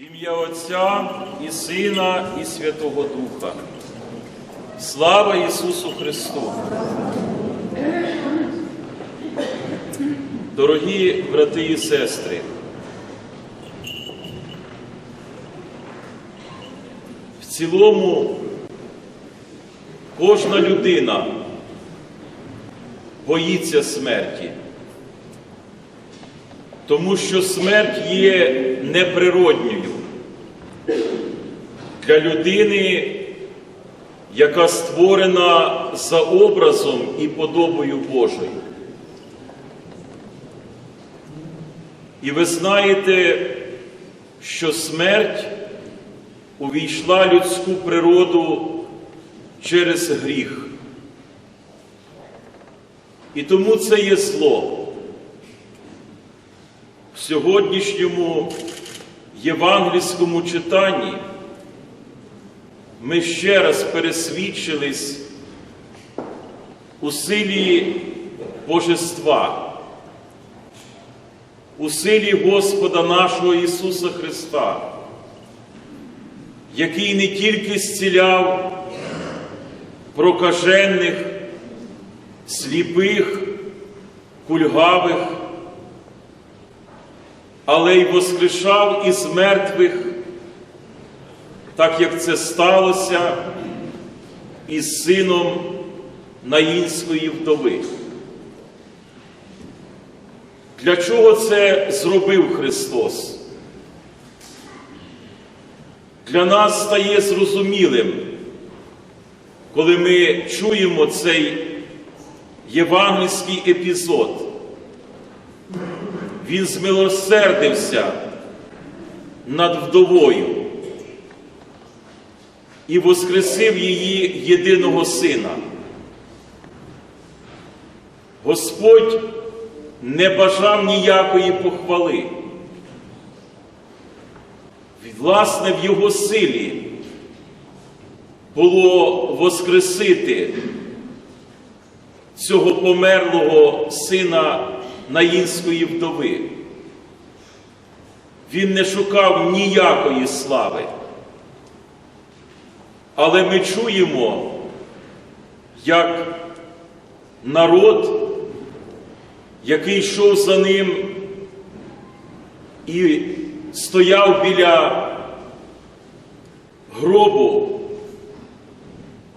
Ім'я Отця і Сина, і Святого Духа. Слава Ісусу Христу! Дорогі брати і сестри, в цілому кожна людина боїться смерті, тому що смерть є неприродньою для людини, яка створена за образом і подобою Божою. І ви знаєте, що смерть увійшла людську природу через гріх. І тому це є зло. В сьогоднішньому євангельському читанні ми ще раз пересвідчились у силі Божества у силі Господа нашого Ісуса Христа, який не тільки зціляв прокажених, сліпих, кульгавих, але й воскрешав із мертвих, так як це сталося із сином Наїнської вдови. Для чого це зробив Христос? Для нас стає зрозумілим, коли ми чуємо цей євангельський епізод. Він змилосердився над вдовою і воскресив її єдиного сина. Господь не бажав ніякої похвали. Власне, в його силі було воскресити цього померлого сина Наїнської вдови. Він не шукав ніякої слави. Але ми чуємо, як народ який йшов за ним і стояв біля гробу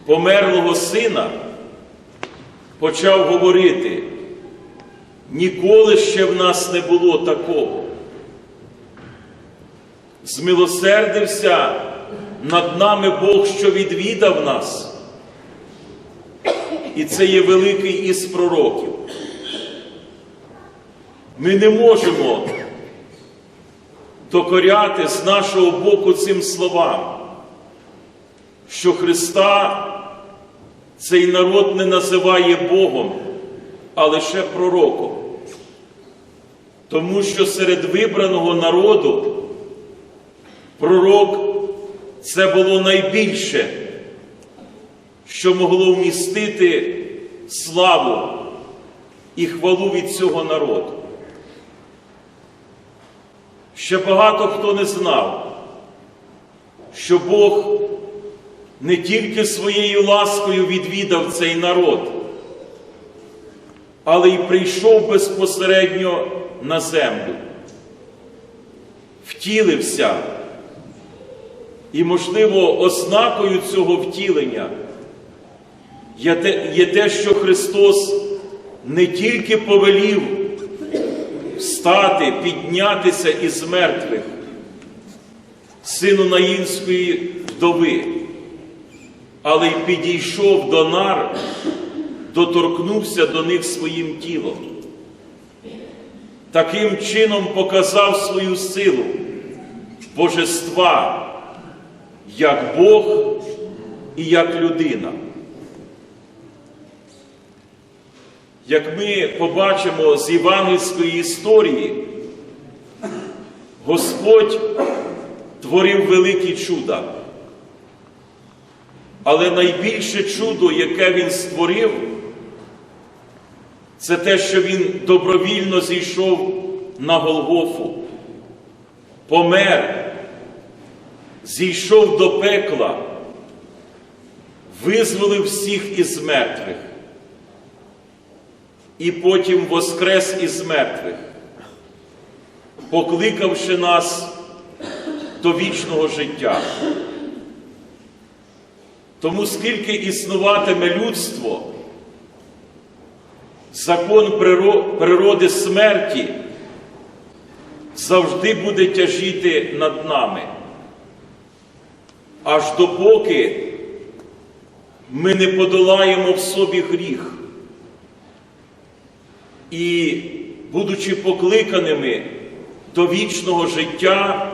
померлого сина, почав говорити, ніколи ще в нас не було такого. Змилосердився над нами Бог, що відвідав нас. І це є великий із пророків. Ми не можемо докоряти з нашого боку цим словам, що Христа цей народ не називає Богом, а лише пророком. Тому що серед вибраного народу пророк це було найбільше, що могло вмістити славу і хвалу від цього народу. Ще багато хто не знав, що Бог не тільки своєю ласкою відвідав цей народ, але й прийшов безпосередньо на землю, втілився. І, можливо, ознакою цього втілення є те, що Христос не тільки повелів встати, піднятися із мертвих, сину Наїнської вдови, але й підійшов до нар, доторкнувся до них своїм тілом. Таким чином показав свою силу божества як Бог і як людина. Як ми побачимо з євангельської історії, Господь творив великі чуда. Але найбільше чудо, яке Він створив, це те, що Він добровільно зійшов на Голгофу, помер. Зійшов до пекла, визволив всіх із мертвих, і потім воскрес із мертвих, покликавши нас до вічного життя. Тому скільки існуватиме людство, закон природи смерті завжди буде тяжіти над нами, аж допоки ми не подолаємо в собі гріх. І, будучи покликаними до вічного життя,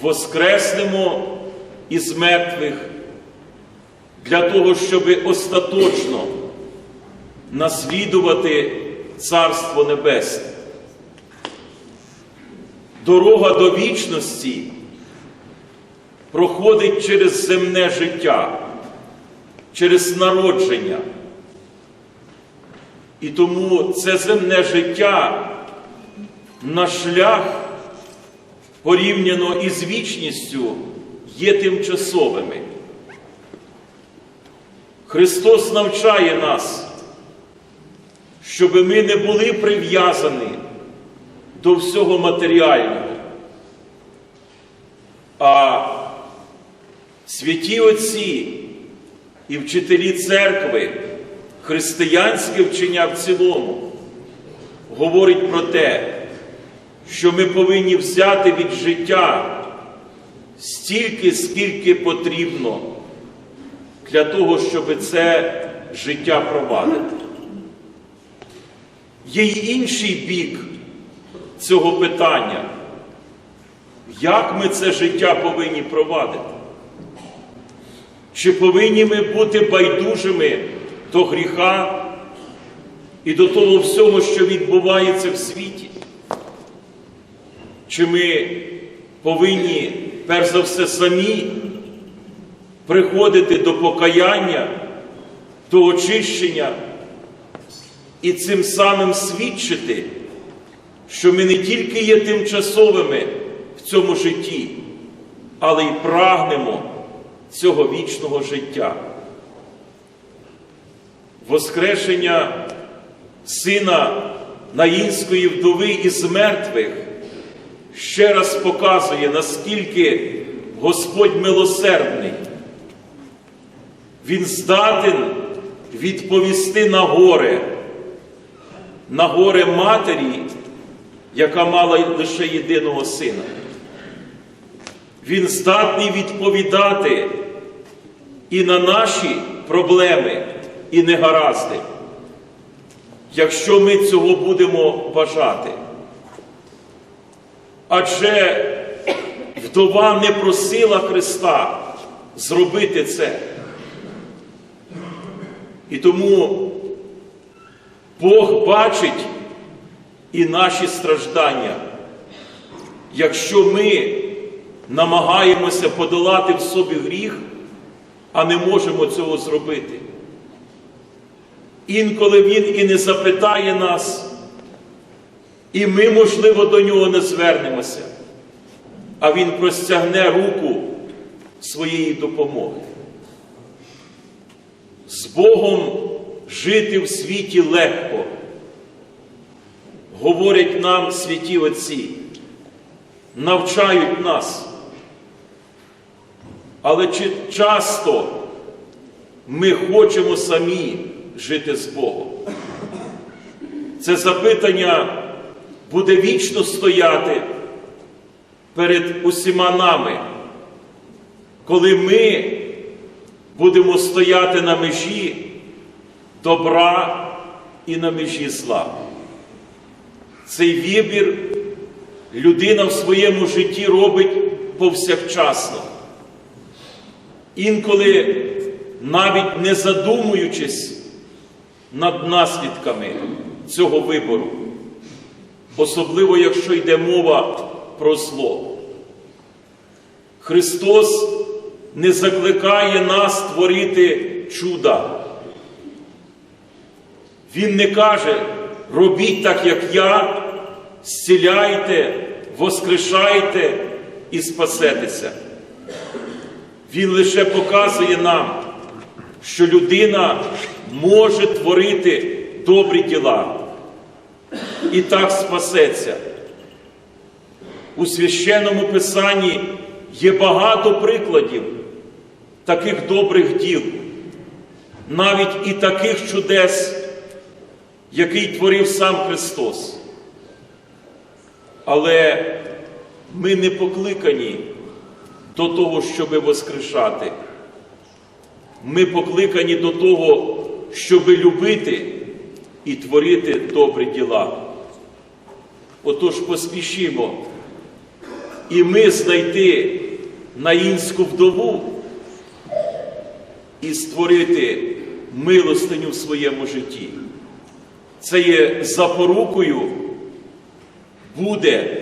воскреснемо із мертвих для того, щоб остаточно наслідувати Царство Небесне. Дорога до вічності проходить через земне життя, через народження. І тому це земне життя на шлях порівняно із вічністю є тимчасовими. Христос навчає нас, щоб ми не були прив'язані до всього матеріального. А святі отці і вчителі церкви, християнське вчення в цілому, говорить про те, що ми повинні взяти від життя стільки, скільки потрібно для того, щоб це життя провадити. Є й інший бік цього питання. Як ми це життя повинні провадити? Чи повинні ми бути байдужими до гріха і до того всього, що відбувається в світі? Чи ми повинні, перш за все, самі приходити до покаяння, до очищення і цим самим свідчити, що ми не тільки є тимчасовими в цьому житті, але й прагнемо цього вічного життя. Воскрешення сина Наїнської вдови із мертвих ще раз показує, наскільки Господь милосердний. Він здатен відповісти на горе, на горе матері, яка мала лише єдиного сина. Він здатний відповідати і на наші проблеми, і негаразди, якщо ми цього будемо бажати. Адже вдова не просила Христа зробити це. І тому Бог бачить і наші страждання, якщо ми намагаємося подолати в собі гріх, а не можемо цього зробити. Інколи Він і не запитає нас, і ми, можливо, до нього не звернемося, а Він простягне руку своєї допомоги. З Богом жити в світі легко, говорять нам святі Отці, навчають нас. Але чи часто ми хочемо самі жити з Богом? Це запитання буде вічно стояти перед усіма нами, коли ми будемо стояти на межі добра і на межі зла. Цей вибір людина в своєму житті робить повсякчасно. Інколи навіть не задумуючись над наслідками цього вибору, особливо якщо йде мова про зло. Христос не закликає нас творити чуда. Він не каже, робіть так, як я, зціляйте, воскрешайте і спасетеся. Він лише показує нам, що людина може творити добрі діла і так спасеться. У священному писанні є багато прикладів таких добрих діл, навіть і таких чудес, який творив сам Христос. Але ми не покликані до того, щоби воскрешати. Ми покликані до того, щоби любити і творити добрі діла. Отож поспішімо і ми знайти наїнську вдову і створити милостиню в своєму житті. Це є запорукою буде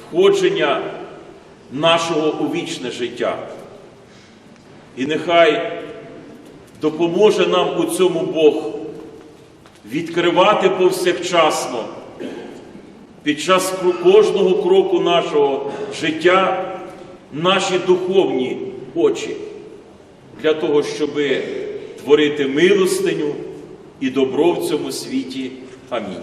входження нашого у вічне життя. І нехай допоможе нам у цьому Бог відкривати повсякчасно під час кожного кроку нашого життя наші духовні очі для того, щоб творити милостиню і добро в цьому світі. Амінь.